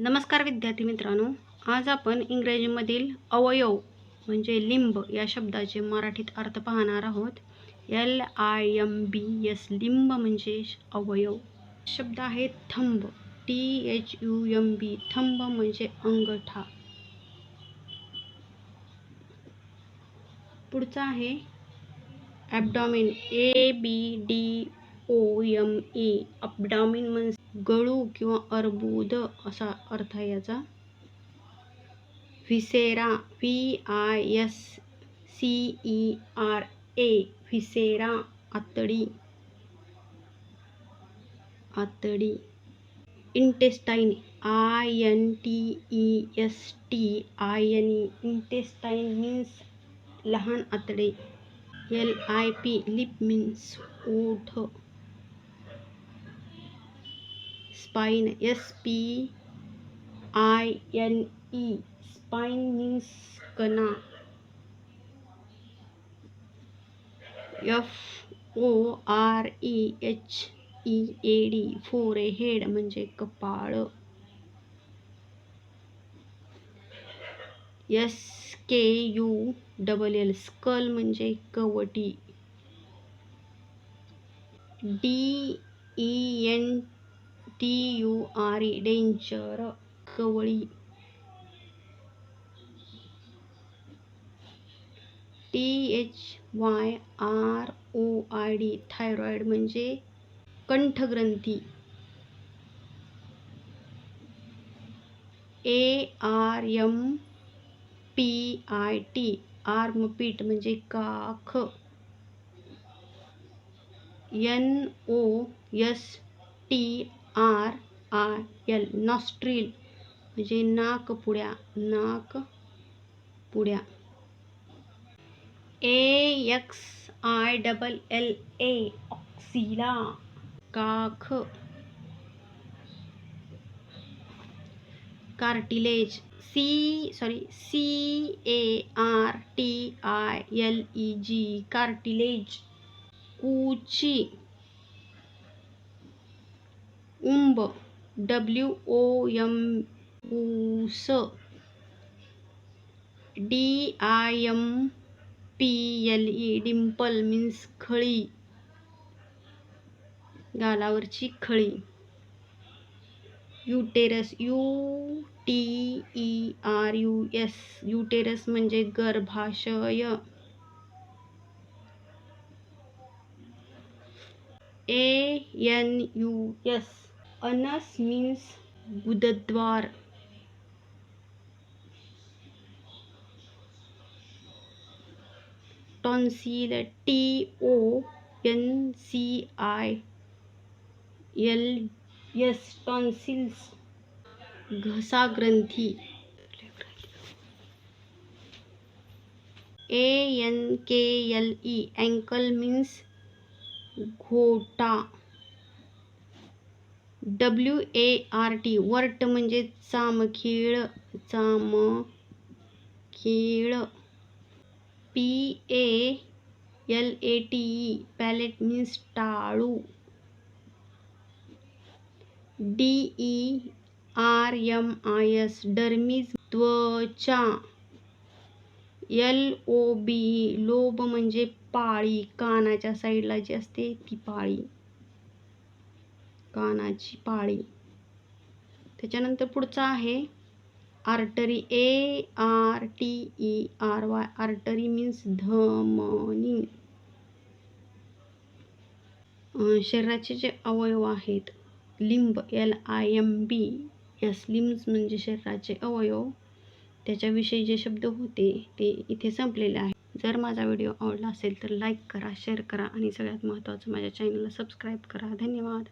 नमस्कार विद्यार्थी मित्रांनो आज आपण इंग्रजीमधील अवयव म्हणजे लिंब या शब्दाचे मराठीत अर्थ पाहणार आहोत. L I M B S limb म्हणजे अवयव. शब्द आहे thumb. T H U M B thumb म्हणजे अंगठा. पुढचा आहे abdomen A B D O M A abdomen म्हणजे गळू किंवा अर्बुद असा अर्थ आहे याचा. Viscera V I S C E R A viscera आतडी आतडी. Intestine I N T E S T I N E intestine means लहान आतडे. L I P lip means ओठ spine S P I N E spine means कणा F O R E H E A D forehead म्हणजे कपाळ. S K U double L skull म्हणजे कवटी. D E N T U R E denture Kavali T H Y R O I D thyroid म्हणजे कंठग्रंथी. A R M P I T armpit म्हणजे काख. N O S T R I L, nostril, म्हणजे नाक पुड्या नाक पुड्या. A, X, I, double, L, A, axilla, काख. Cartilage, C, sorry, C, A, R, T, I, L, E, G, cartilage. कूची. उंब W O M ऊस D I M P L E dimple means खळी. गालावरची खळी. Uterus U T E R U S uterus म्हणजे गर्भाशय. N U S anus means गुदद्वार tonsil T O N C I L S tonsils घसा ग्रंथी A N K L E ankle means घोटा W A R T wart म्हणजे चामखीळ चामखीळ. P A L A T E palate means टाळू. D E R M I S dermis त्वचा. L O B lobe म्हणजे पाळी कानाच्या साईडला जी असते ती पाळी. कानाची पाळी. त्याच्यानंतर पुढचा आहे artery A R T E R Y. Artery means धमनी. शरीराचे जे अवयव आहेत limb L I M B S limbs म्हणजे शरीराचे अवयव. त्याच्याविषयी जे शब्द होते ते इथे संपलेले आहे. जर माझा व्हिडिओ आवडला असेल तर लाईक करा शेअर करा आणि सगळ्यात महत्त्वाचं माझ्या चॅनलला सबस्क्राईब करा. धन्यवाद.